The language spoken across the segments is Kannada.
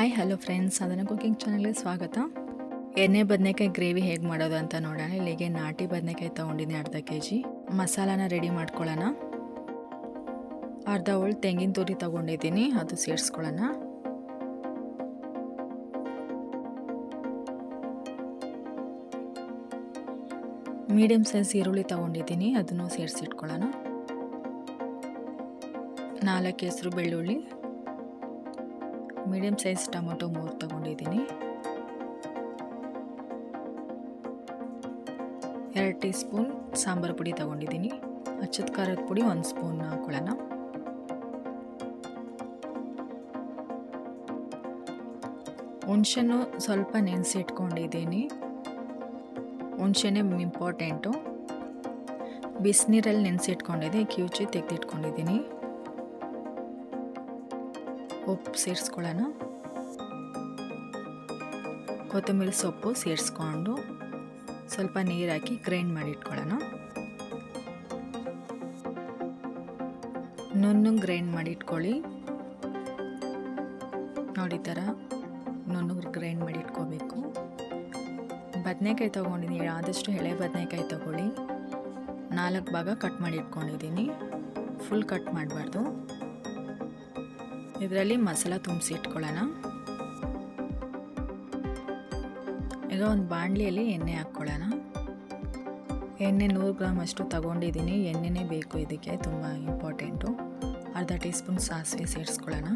ಹಾಯ್ ಹಲೋ ಫ್ರೆಂಡ್ಸ್ ಅದನ್ನು ಕುಕಿಂಗ್ ಚಾನಲ್ಗೆ ಸ್ವಾಗತ. ಎಣ್ಣೆ ಬದನೆಕಾಯಿ ಗ್ರೇವಿ ಹೇಗೆ ಮಾಡೋದು ಅಂತ ನೋಡೋಣ. ಇಲ್ಲಿಗೆ ನಾಟಿ ಬದನೆಕಾಯಿ ತೊಗೊಂಡಿದ್ದೀನಿ ಅರ್ಧ ಕೆ ಜಿ ಮಸಾಲಾನ ರೆಡಿ ಮಾಡ್ಕೊಳ್ಳೋಣ. ಅರ್ಧ ಹೋಳು ತೆಂಗಿನ ತುರಿ ತೊಗೊಂಡಿದ್ದೀನಿ. ಅದು ಸೇರಿಸ್ಕೊಳ್ಳೋಣ. ಮೀಡಿಯಮ್ ಸೈಜ್ ಈರುಳ್ಳಿ ತೊಗೊಂಡಿದ್ದೀನಿ. ಅದನ್ನು ಸೇರಿಸಿಟ್ಕೊಳ್ಳೋಣ. ನಾಲ್ಕು ಹೆಸರು ಬೆಳ್ಳುಳ್ಳಿ. ಮೀಡಿಯಮ್ ಸೈಜ್ ಟೊಮೊಟೊ ಮೂರು ತಗೊಂಡಿದ್ದೀನಿ. ಎರಡು ಟೀ ಸ್ಪೂನ್ ಸಾಂಬಾರು ಪುಡಿ ತಗೊಂಡಿದ್ದೀನಿ. ಅಚ್ಚದ ಖಾರದ ಪುಡಿ ಒಂದು ಸ್ಪೂನ್ ಹಾಕೊಳ್ಳೋಣ. ಹುಣ್ಸೆನು ಸ್ವಲ್ಪ ನೆನೆಸಿಟ್ಕೊಂಡಿದ್ದೀನಿ. ಹುಣ್ಸೆನೇ ಇಂಪಾರ್ಟೆಂಟು. ಬಿಸಿನೀರಲ್ಲಿ ನೆನೆಸಿಟ್ಕೊಂಡಿದ್ದೆ ಕಿವುಚಿ ತೆಗೆದಿಟ್ಕೊಂಡಿದ್ದೀನಿ. ಉಪ್ಪು ಸೇರಿಸ್ಕೊಳ್ಳೋಣ. ಕೊತ್ತಂಬರಿ ಸೊಪ್ಪು ಸೇರಿಸ್ಕೊಂಡು ಸ್ವಲ್ಪ ನೀರು ಹಾಕಿ ಗ್ರೈಂಡ್ ಮಾಡಿ ಇಟ್ಕೊಳ್ಳೋಣ. ನುಣ್ಣು ಗ್ರೈಂಡ್ ಮಾಡಿ ಇಟ್ಕೊಳ್ಳಿ. ನೋಡಿ ಥರ ನುಣ್ಣು ಗ್ರೈಂಡ್ ಮಾಡಿ ಇಟ್ಕೋಬೇಕು. ಬದನೆಕಾಯಿ ತೊಗೊಂಡಿದ್ದೀನಿ, ಆದಷ್ಟು ಎಳೆ ಬದನೆಕಾಯಿ ತೊಗೊಳ್ಳಿ. ನಾಲ್ಕು ಭಾಗ ಕಟ್ ಮಾಡಿ ಇಟ್ಕೊಂಡಿದ್ದೀನಿ. ಫುಲ್ ಕಟ್ ಮಾಡಬಾರ್ದು. ಇದರಲ್ಲಿ ಮಸಾಲ ತುಂಬಿಸಿ ಇಟ್ಕೊಳ್ಳೋಣ. ಈಗ ಒಂದು ಬಾಣಲಿಯಲ್ಲಿ ಎಣ್ಣೆ ಹಾಕ್ಕೊಳ್ಳೋಣ. ಎಣ್ಣೆ ನೂರು ಗ್ರಾಮ್ ಅಷ್ಟು ತಗೊಂಡಿದ್ದೀನಿ. ಎಣ್ಣೆನೇ ಬೇಕು ಇದಕ್ಕೆ, ತುಂಬ ಇಂಪಾರ್ಟೆಂಟು. ಅರ್ಧ ಟೀ ಸ್ಪೂನ್ ಸಾಸಿವೆ ಸೇರಿಸ್ಕೊಳ್ಳೋಣ.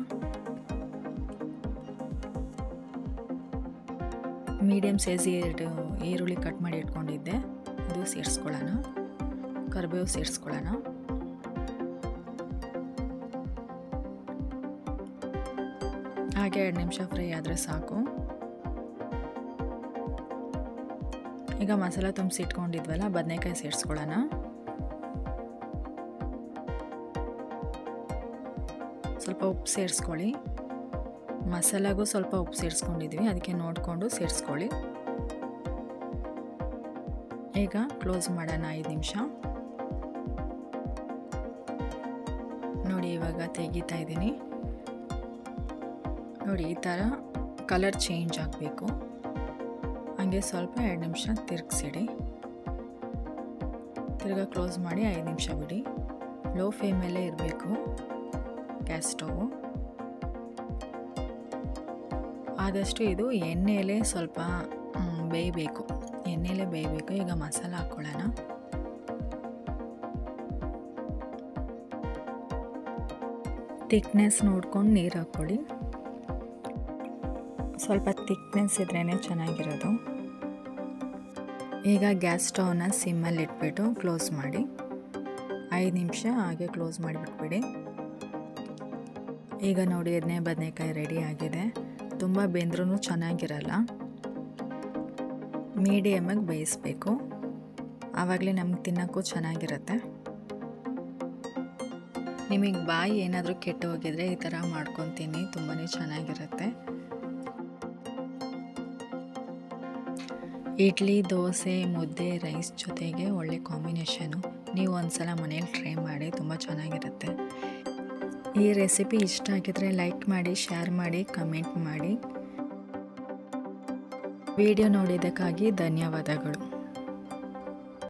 ಮೀಡಿಯಮ್ ಸೈಜ್ ಈರುಳ್ಳಿ ಕಟ್ ಮಾಡಿ ಇಟ್ಕೊಂಡಿದ್ದೆ. ಅದು ಸೇರಿಸ್ಕೊಳ್ಳೋಣ. ಕರಿಬೇವು ಸೇರಿಸ್ಕೊಳ್ಳೋಣ. ಹಾಗೆ ಎರಡು ನಿಮಿಷ ಫ್ರೈ ಆದರೆ ಸಾಕು. ಈಗ ಮಸಾಲ ತುಂಬಿಸಿ ಇಟ್ಕೊಂಡಿದ್ವಲ್ಲ, ಬದನೆಕಾಯಿ ಸೇರಿಸ್ಕೊಳ್ಳೋಣ. ಸ್ವಲ್ಪ ಉಪ್ಪು ಸೇರಿಸ್ಕೊಳ್ಳಿ. ಮಸಾಲಾಗೂ ಸ್ವಲ್ಪ ಉಪ್ಪು ಸೇರಿಸ್ಕೊಂಡಿದ್ವಿ, ಅದಕ್ಕೆ ನೋಡಿಕೊಂಡು ಸೇರಿಸ್ಕೊಳ್ಳಿ. ಈಗ ಕ್ಲೋಸ್ ಮಾಡೋಣ ಐದು ನಿಮಿಷ. ನೋಡಿ ಇವಾಗ ತೆಗಿತಾ ಇದ್ದೀನಿ. ನೋಡಿ, ಈ ಥರ ಕಲರ್ ಚೇಂಜ್ ಆಗಬೇಕು. ಹಾಗೆ ಸ್ವಲ್ಪ ಎರಡು ನಿಮಿಷ ತಿರುಗಿಸಿಡಿ. ತಿರ್ಗಾ ಕ್ಲೋಸ್ ಮಾಡಿ ಐದು ನಿಮಿಷ ಬಿಡಿ. ಲೋ ಫ್ಲೇಮಲ್ಲೇ ಇರಬೇಕು ಗ್ಯಾಸ್ ಸ್ಟೌವು. ಆದಷ್ಟು ಇದು ಎಣ್ಣೆಯಲ್ಲೇ ಸ್ವಲ್ಪ ಬೇಯಬೇಕು. ಎಣ್ಣೆಯಲ್ಲೇ ಬೇಯಬೇಕು. ಈಗ ಮಸಾಲ ಹಾಕ್ಕೊಳ್ಳೋಣ ತಿಕ್ನೆಸ್ ನೋಡ್ಕೊಂಡು ನೀರು ಹಾಕ್ಕೊಳ್ಳಿ. ಸ್ವಲ್ಪ ತಿಕ್ನೆಸ್ ಇದ್ರೇ ಚೆನ್ನಾಗಿರೋದು. ಈಗ ಗ್ಯಾಸ್ ಸ್ಟವ್ನ ಸಿಮ್ಮಲ್ಲಿ ಇಟ್ಬಿಟ್ಟು ಕ್ಲೋಸ್ ಮಾಡಿ. ಐದು ನಿಮಿಷ ಹಾಗೆ ಕ್ಲೋಸ್ ಮಾಡಿಬಿಟ್ಬಿಡಿ. ಈಗ ನೋಡಿ ಎದನೇ ಬದನೆಕಾಯಿ ರೆಡಿ ಆಗಿದೆ. ತುಂಬ ಬೆಂದ್ರೂ ಚೆನ್ನಾಗಿರಲ್ಲ. ಮೀಡಿಯಮಾಗಿ ಬೇಯಿಸ್ಬೇಕು. ಆವಾಗಲೇ ನಮ್ಗೆ ತಿನ್ನೋಕ್ಕೂ ಚೆನ್ನಾಗಿರುತ್ತೆ. ನಿಮಗೆ ಬಾಯಿ ಏನಾದರೂ ಕೆಟ್ಟು ಹೋಗಿದ್ರೆ ಈ ಥರ ಮಾಡ್ಕೊತೀನಿ. ತುಂಬಾ ಚೆನ್ನಾಗಿರುತ್ತೆ. ಇಡ್ಲಿ, ದೋಸೆ, ಮುದ್ದೆ, ರೈಸ್ ಜೊತೆಗೆ ಒಳ್ಳೆ ಕಾಂಬಿನೇಷನು. ನೀವು ಒಂದ್ಸಲ ಮನೇಲಿ ಟ್ರೈ ಮಾಡಿ, ತುಂಬ ಚೆನ್ನಾಗಿರುತ್ತೆ. ಈ ರೆಸಿಪಿ ಇಷ್ಟ ಆಗಿದ್ರೆ ಲೈಕ್ ಮಾಡಿ, ಶೇರ್ ಮಾಡಿ, ಕಮೆಂಟ್ ಮಾಡಿ. ವಿಡಿಯೋ ನೋಡಿದ್ದಕ್ಕಾಗಿ ಧನ್ಯವಾದಗಳು.